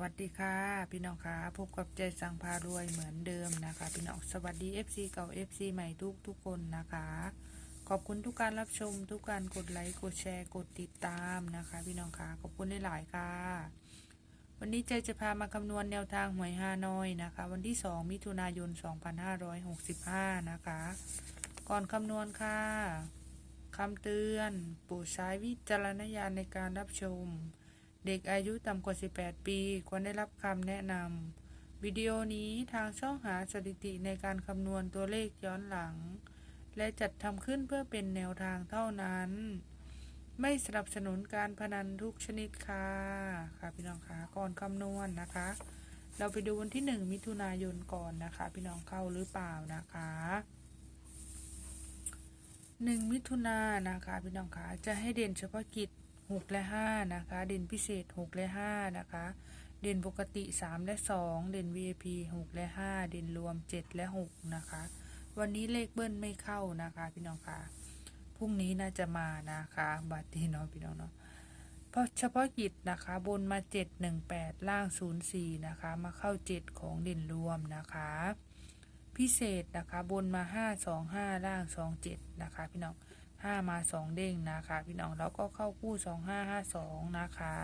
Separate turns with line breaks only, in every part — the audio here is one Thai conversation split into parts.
วัสดีค่ะพี่น้องค่ะพบกับใจสังพารวยเหมือนเดิมนะคะ พี่น้องสวัสดี FC เก่า FC ใหม่ทุกทุกคนนะคะ ขอบคุณทุกการรับชม ทุกการกดไลค์กดแชร์กดติดตามนะคะ พี่น้องค่ะขอบคุณหลายๆค่ะ วันนี้ใจจะพามาคำนวณแนวทางหวยฮานอยนะคะ วันที่ 2 มิถุนายน 2565 นะคะ ก่อนคำนวณค่ะคำเตือนโปรดใช้วิจารณญาณในการรับชม เด็กอายุต่ำกว่า 18 ปี ควรได้รับคำแนะนำวิดีโอนี้ทางช่องหาสถิติในการคำนวณตัวเลขย้อนหลัง และจัดทำขึ้นเพื่อเป็นแนวทางเท่านั้น ไม่สนับสนุนการพนันทุกชนิดค่ะค่ะพี่น้องคะก่อนคำนวณนะคะ เราไปดูวันที่ 1 มิถุนายนก่อนนะคะ พี่น้องเข้าหรือเปล่านะคะ1มิถุนายนนะคะพี่น้องคะจะให้เด่นเฉพาะกิจ 6 และ 5 นะคะ เด่นพิเศษ 6 และ 5 นะคะ เด่นปกติ 3 และ 2 เด่น VIP 6 และ 5 เด่นรวม 7 และ 6 นะคะ วันนี้เลขเบิ้ลไม่เข้านะคะ พี่น้องคะพรุ่งนี้น่าจะมานะคะบัตรที่เนาะพี่น้องเนาะเพราะเฉพาะกิจนะคะบนมา 7 1 8 ล่าง 0 4 นะคะ มาเข้า 7 ของเด่นรวมนะคะ พิเศษนะคะบนมา 5 2 5 ล่าง 2 7 นะคะ พี่น้อง 5 มา 2 เด้งนะคะ พี่น้องแล้วก็เข้าคู่ 2 5 5 2 นะคะ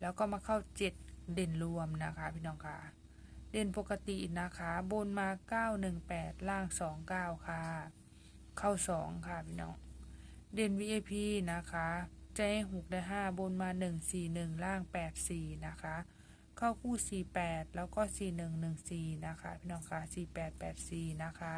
แล้วก็มาเข้า 7 เด่นรวมนะคะ พี่น้องค่ะ เด่นปกตินะคะ บนมา 9 1 8 ล่าง 2 9 ค่ะ เข้า 2 ค่ะพี่น้อง เด่น VIP นะคะใจ6ได้5บนมา1 4 1ล่าง8 4นะคะ เข้าคู่48แปดแล้วก็4114นะคะ พี่น้องค่ะ4884นะคะ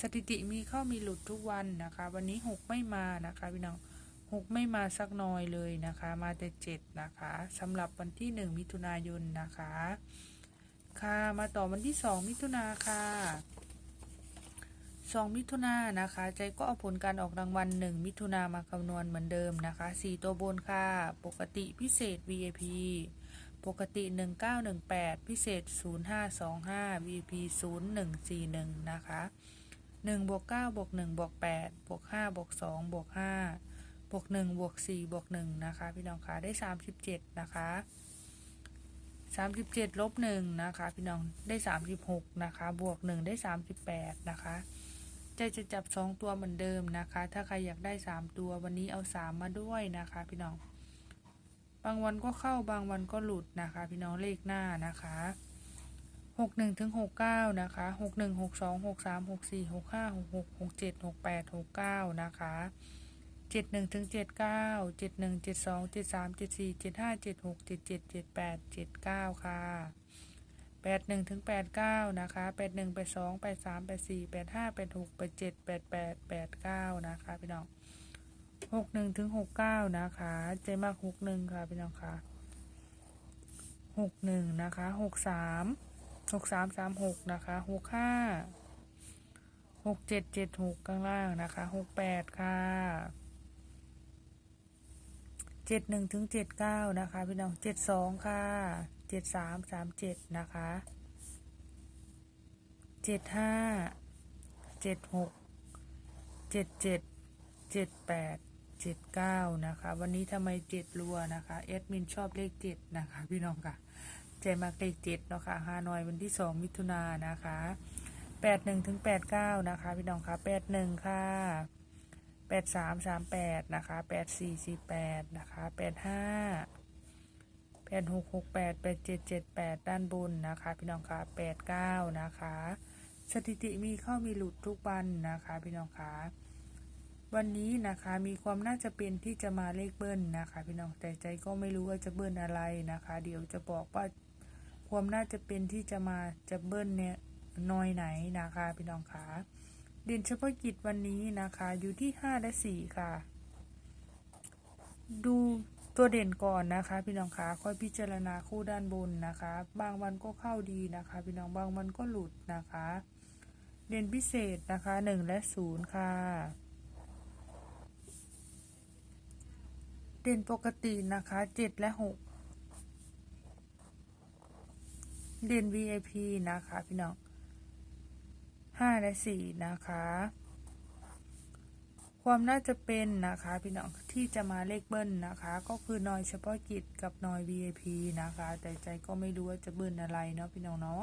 สถิติมีเข้ามีหลุดทุกวันนะคะ วันนี้6ไม่มานะคะพี่น้อง6ไม่มาสักหน้อยเลยนะคะ มาแต่7นะคะสำหรับวันที่1มิถุนายนนะคะ ค่ะมาต่อวันที่2มิถุนาค่ะ2มิถุนานะคะ ใจก็เอาผลการออกรางวัล1มิถุนามาคำนวณเหมือนเดิมนะคะ4ตัวบนค่ะ ปกติพิเศษ VIP ปกติ 1918 พิเศษ 0525 VIP 0141 นะคะ 1บวก9บวก1บวก8บวก5บวก2บวก5บวก1บวก4บวก1นะคะ พี่น้องคะได้ 37 นะคะ 37ลบ1นะคะ พี่น้องได้ 36 นะคะ บวก 1 ได้ 38 นะคะใจจะจับ 2 ตัวเหมือนเดิมนะคะ ถ้าใครอยากได้ 3 ตัววันนี้เอา 3 มาด้วยนะคะ พี่น้อง บางวันก็เข้าบางวันก็หลุดนะคะ พี่น้องเลขหน้านะคะ หกหนึ่งถึงหกเก้านะคะหกหนึ่งหกสองหกสามหกสี่หกห้าหกหกหกเจ็ดหกแปดหกเก้านะคะเจ็ดหนึ่งถึงเจ็ดเก้าเจ็ดหนึ่งเจ็ดสองเจ็ดสามเจ็ดสี่เจ็ดห้าเจ็ดหกเจ็ดเจ็ดเจ็ดแปดเจ็ดเก้าค่ะแปดหนึ่งถึงแปดเก้านะคะแปดหนึ่งแปดสองแปดสามแปดสี่แปดห้าแปดหกแปดเจ็ดแปดแปดแปดเก้านะคะ พี่น้องหกหนึ่งถึงหกเก้านะคะ เจมากหกหนึ่งค่ะ พี่น้องค่ะหกหนึ่งนะคะหกสาม หกสามสามหกนะคะหกห้าหกเจ็ดเจ็ดหกข้างล่างนะคะหกแปดค่ะเจ็ดหนึ่งถึงเจ็ดเก้านะคะพี่น้องเจ็ดสองค่ะเจ็ดสามสามเจ็ดนะคะเจ็ดห้าเจ็ดหกเจ็ดเจ็ดเจ็ดแปดเจ็ดเก้านะคะ วันนี้ทำไมเจ็ดรัวนะคะแอดมินชอบเลขเจ็ดนะคะ พี่น้องค่ะ ใจมากเลขเจ็ดเนาะค่ะฮานอยวันที่สองมิถุนานนะคะแปดหนึ่งถึงแปดเก้านะคะพี่น้องค่ะแปดหนึ่งค่ะแปดสามสามแปดนะคะแปดสี่สี่แปดนะคะแปดห้าแปดหกหกแปดแปดเจ็ดเจ็ดแปดด้านบนนะคะ พี่น้องค่ะแปดเก้านะคะ สถิติมีเข้ามีหลุดทุกวันนะคะ พี่น้องค่ะวันนี้นะคะมีความน่าจะเป็นที่จะมาเลขเบิ้ลนะคะ พี่น้องแต่ใจก็ไม่รู้ว่าจะเบิ้ลอะไรนะคะ เดี๋ยวจะบอกว่า ความน่าจะเป็นที่จะมาจะเบิ้ลเนี่ยน้อยไหนนะคะพี่น้องคะเด่นเฉพาะกิจวันนี้นะคะ อยู่ที่ห้าและสี่ค่ะ ดูตัวเด่นก่อนนะคะ พี่น้องคะค่อยพิจารณาคู่ด้านบนนะคะ บางวันก็เข้าดีนะคะ พี่น้องบางวันก็หลุดนะคะ เด่นพิเศษนะคะหนึ่งและศูนย์ค่ะ เด่นปกตินะคะเจ็ดและหก เรียน VIP นะคะ พี่น้องห้าและสี่นะคะ ความน่าจะเป็นนะคะ พี่น้องที่จะมาเลขเบิ้ลนะคะ ก็คือนอยเฉพาะกิจกับนอย VIP นะคะ แต่ใจก็ไม่รู้ว่าจะเบิ้ลอะไรเนาะพี่น้องเนาะ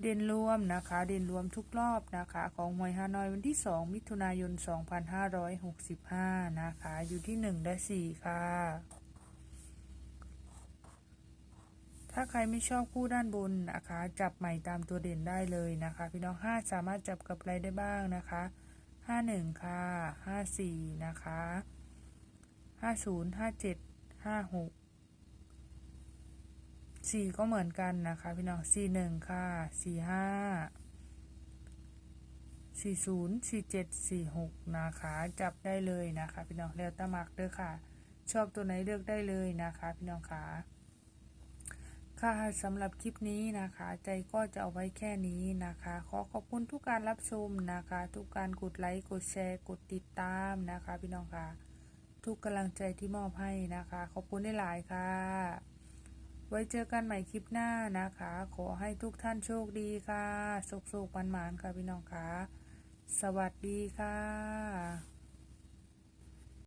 เด่นรวมนะคะ เด่นรวมทุกรอบนะคะ ของหวยฮานอยวันที่ 2 มิถุนายน 2565 นะคะ อยู่ที่ 1 และ 4 ค่ะ ถ้าใครไม่ชอบคู่ด้านบนนะคะ จับใหม่ตามตัวเด่นได้เลยนะคะ พี่น้อง5สามารถจับกับอะไรได้บ้างนะคะห้าหนึ่งค่ะห้าสี่นะคะห้าศูนย์ห้าเจ็ดห้าหกสี่ก็เหมือนกันนะคะ พี่น้องสี่หนึ่งค่ะสี่ห้าสี่ศูนย์สี่เจ็ดสี่หกนะคะ จับได้เลยนะคะ พี่น้องแล้วตะมักเด้อค่ะ ชอบตัวไหนเลือกได้เลยนะคะ พี่น้องค่ะ ค่ะสำหรับคลิปนี้นะคะ ใจก็จะเอาไว้แค่นี้นะคะ ขอขอบคุณทุกการรับชมนะคะ ทุกการกดไลค์กดแชร์กดติดตามนะคะ พี่น้องค่ะ ทุกกำลังใจที่มอบให้นะคะ ขอบคุณได้หลายค่ะ ไว้เจอกันใหม่คลิปหน้านะคะ ขอให้ทุกท่านโชคดีค่ะสุขๆมันๆค่ะพี่น้องค่ะ สวัสดีค่ะ